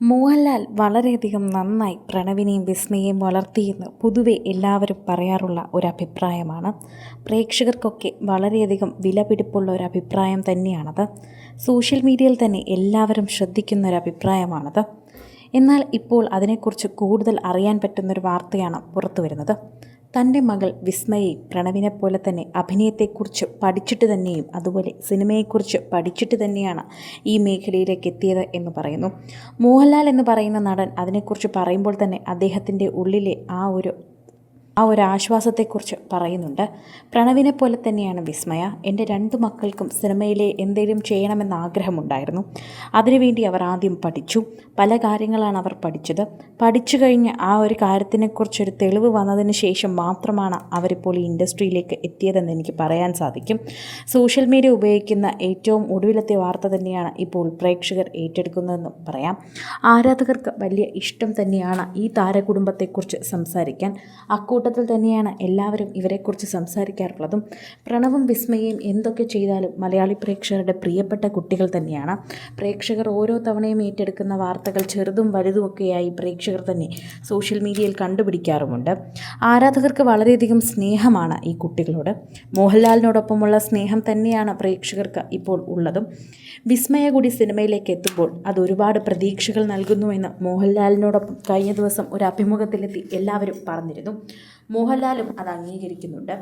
മോഹൻലാൽ വളരെയധികം നന്നായി പ്രണവിനെയും വിസ്മയെയും വളർത്തിയെന്ന് പൊതുവെ എല്ലാവരും പറയാറുള്ള ഒരു അഭിപ്രായമാണ് പ്രേക്ഷകർക്കൊക്കെ വളരെയധികം വിലപിടിപ്പുള്ള ഒരു അഭിപ്രായം തന്നെയാണത്. സോഷ്യൽ മീഡിയയിൽ തന്നെ എല്ലാവരും ശ്രദ്ധിക്കുന്ന ഒരു അഭിപ്രായമാണത് എന്നാൽ ഇപ്പോൾ അതിനെക്കുറിച്ച് കൂടുതൽ അറിയാൻ പറ്റുന്നൊരു വാർത്തയാണ് പുറത്തു വരുന്നത് തന്റെ മകൾ വിസ്മയെ പ്രണവിനെ പോലെ തന്നെ അഭിനയത്തെക്കുറിച്ച് പഠിച്ചിട്ട് തന്നെയും അതുപോലെ സിനിമയെക്കുറിച്ച് പഠിച്ചിട്ട് തന്നെയാണ് ഈ മേഖലയിലേക്ക് എത്തിയത് എന്ന് പറയുന്നു. മോഹൻലാൽ എന്ന് പറയുന്ന നടൻ അതിനെക്കുറിച്ച് പറയുമ്പോൾ തന്നെ അദ്ദേഹത്തിന്റെ ഉള്ളിലെ ആ ഒരു ആ ഒരു ആശ്വാസത്തെക്കുറിച്ച് പറയുന്നുണ്ട്. പ്രണവിനെ പോലെ തന്നെയാണ് വിസ്മയ. എന്റെ രണ്ട് മക്കൾക്കും സിനിമയിലെ എന്തെങ്കിലും ചെയ്യണമെന്ന ആഗ്രഹമുണ്ടായിരുന്നു. അതിനുവേണ്ടി അവർ ആദ്യം പഠിച്ചു. പല കാര്യങ്ങളാണ് അവർ പഠിച്ചത്. പഠിച്ചു കഴിഞ്ഞ് ആ ഒരു കാര്യത്തിനെക്കുറിച്ചൊരു തെളിവ് വന്നതിന് ശേഷം മാത്രമാണ് അവരിപ്പോൾ ഈ ഇൻഡസ്ട്രിയിലേക്ക് എത്തിയതെന്ന് എനിക്ക് പറയാൻ സാധിക്കും. സോഷ്യൽ മീഡിയ ഉപയോഗിക്കുന്ന ഏറ്റവും ഒടുവിലത്തെ വാർത്ത തന്നെയാണ് ഇപ്പോൾ പ്രേക്ഷകർ ഏറ്റെടുക്കുന്നതെന്ന് പറയാം. ആരാധകർക്ക് വലിയ ഇഷ്ടം തന്നെയാണ് ഈ താരകുടുംബത്തെക്കുറിച്ച് സംസാരിക്കാൻ. അക്കൂട്ടത്തിൽ തന്നെയാണ് എല്ലാവരും ഇവരെക്കുറിച്ച് സംസാരിക്കാറുള്ളതും പ്രണവും വിസ്മയയും എന്തൊക്കെ ചെയ്താലും മലയാളി പ്രേക്ഷകരുടെ പ്രിയപ്പെട്ട കുട്ടികൾ തന്നെയാണ്. പ്രേക്ഷകർ ഓരോ തവണയും ഏറ്റെടുക്കുന്ന വാർത്തകൾ ചെറുതും വലുതുമൊക്കെയായി പ്രേക്ഷകർ തന്നെ സോഷ്യൽ മീഡിയയിൽ കണ്ടുപിടിക്കാറുമുണ്ട്. ആരാധകർക്ക് വളരെയധികം സ്നേഹമാണ് ഈ കുട്ടികളോട്. മോഹൻലാലിനോടൊപ്പമുള്ള സ്നേഹം തന്നെയാണ് പ്രേക്ഷകർക്ക് ഇപ്പോൾ ഉള്ളതും. വിസ്മയ കൂടി സിനിമയിലേക്ക് എത്തുമ്പോൾ അത് ഒരുപാട് പ്രതീക്ഷകൾ നൽകുന്നുവെന്ന് മോഹൻലാലിനോടൊപ്പം കഴിഞ്ഞ ദിവസം ഒരു അഭിമുഖത്തിലെത്തി എല്ലാവരും പറഞ്ഞിരുന്നു. മോഹൻലാലും അത് അംഗീകരിക്കുന്നുണ്ട്.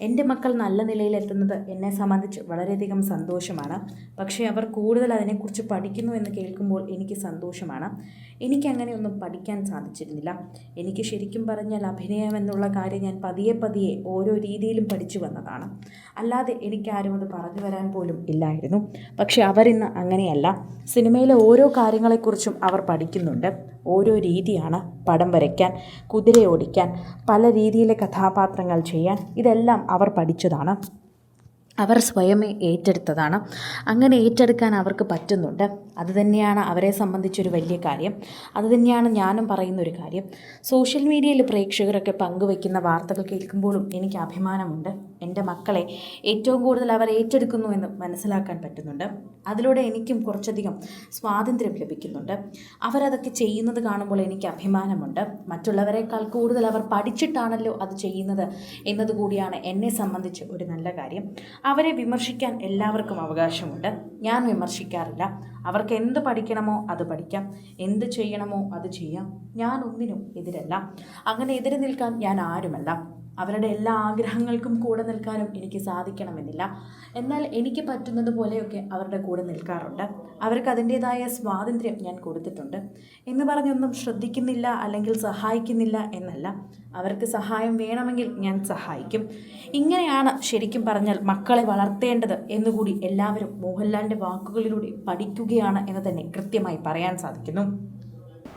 എന്റെ മക്കൾ നല്ല നിലയിലെത്തുന്നത് എന്നെ സംബന്ധിച്ച് വളരെയധികം സന്തോഷമാണ്. പക്ഷേ അവർ കൂടുതൽ അതിനെക്കുറിച്ച് പഠിക്കുന്നു എന്ന് കേൾക്കുമ്പോൾ എനിക്ക് സന്തോഷമാണ്. എനിക്ക് അങ്ങനെയൊന്നും പഠിക്കാൻ സാധിച്ചിരുന്നില്ല. എനിക്ക് ശരിക്കും പറഞ്ഞാൽ അഭിനയം എന്നുള്ള കാര്യം ഞാൻ പതിയെ പതിയെ ഓരോ രീതിയിലും പഠിച്ചു വന്നതാണ്. അല്ലാതെ എനിക്കാരും അത് പറഞ്ഞു വരാൻ പോലും ഇല്ലായിരുന്നു. പക്ഷേ അവരിന്ന് അങ്ങനെയല്ല. സിനിമയിലെ ഓരോ കാര്യങ്ങളെക്കുറിച്ചും അവർ പഠിക്കുന്നുണ്ട്. ഓരോ രീതിയാണ് പടം വരയ്ക്കാൻ കുതിര ഓടിക്കാൻ പല രീതിയിലെ കഥാപാത്രങ്ങൾ ചെയ്യാൻ. ഇതെല്ലാം അവർ പഠിച്ചതാണ്. അവർ സ്വയമേ ഏറ്റെടുത്തതാണ്. അങ്ങനെ ഏറ്റെടുക്കാൻ അവർക്ക് പറ്റുന്നുണ്ട്. അതുതന്നെയാണ് അവരെ സംബന്ധിച്ചൊരു വലിയ കാര്യം. അതുതന്നെയാണ് ഞാനും പറയുന്ന ഒരു കാര്യം. സോഷ്യൽ മീഡിയയിൽ പ്രേക്ഷകരൊക്കെ പങ്കുവയ്ക്കുന്ന വാർത്തകൾ കേൾക്കുമ്പോഴും എനിക്ക് അഭിമാനമുണ്ട്. എന്റെ മക്കളെ ഏറ്റവും കൂടുതൽ അവർ ഏറ്റെടുക്കുന്നു എന്ന് മനസ്സിലാക്കാൻ പറ്റുന്നുണ്ട്. അതിലൂടെ എനിക്കും കുറച്ചധികം സ്വാതന്ത്ര്യം ലഭിക്കുന്നുണ്ട്. അവരതൊക്കെ ചെയ്യുന്നത് കാണുമ്പോൾ എനിക്ക് അഭിമാനമുണ്ട്. മറ്റുള്ളവരെക്കാൾ കൂടുതൽ അവർ പഠിച്ചിട്ടാണല്ലോ അത് ചെയ്യുന്നത് എന്നതുകൂടിയാണ് എന്നെ സംബന്ധിച്ച് ഒരു നല്ല കാര്യം. അവരെ വിമർശിക്കാൻ എല്ലാവർക്കും അവകാശമുണ്ട്. ഞാൻ വിമർശിക്കാറില്ല. അവർക്ക് എന്ത് പഠിക്കണമോ അത് പഠിക്കാം. എന്ത് ചെയ്യണമോ അത് ചെയ്യാം. ഞാൻ ഒന്നിനും എതിരല്ല. അങ്ങനെ എതിരെ നിൽക്കാൻ ഞാൻ ആരുമല്ല. അവരുടെ എല്ലാ ആഗ്രഹങ്ങൾക്കും കൂടെ നിൽക്കാനും എനിക്ക് സാധിക്കണമെന്നില്ല. എന്നാൽ എനിക്ക് പറ്റുന്നത് പോലെയൊക്കെ അവരുടെ കൂടെ നിൽക്കാറുണ്ട്. അവർക്ക് അതിന്റേതായ സ്വാതന്ത്ര്യം ഞാൻ കൊടുത്തിട്ടുണ്ട്. എന്ന് പറഞ്ഞൊന്നും ശ്രദ്ധിക്കുന്നില്ല അല്ലെങ്കിൽ സഹായിക്കുന്നില്ല എന്നല്ല. അവർക്ക് സഹായം വേണമെങ്കിൽ ഞാൻ സഹായിക്കും. ഇങ്ങനെയാണ് ശരിക്കും പറഞ്ഞാൽ മക്കളെ വളർത്തേണ്ടത് എന്നുകൂടി എല്ലാവരും മോഹൻലാലിന്റെ വാക്കുകളിലൂടെ പഠിക്കുകയാണ് എന്ന് തന്നെ കൃത്യമായി പറയാൻ സാധിക്കുന്നു.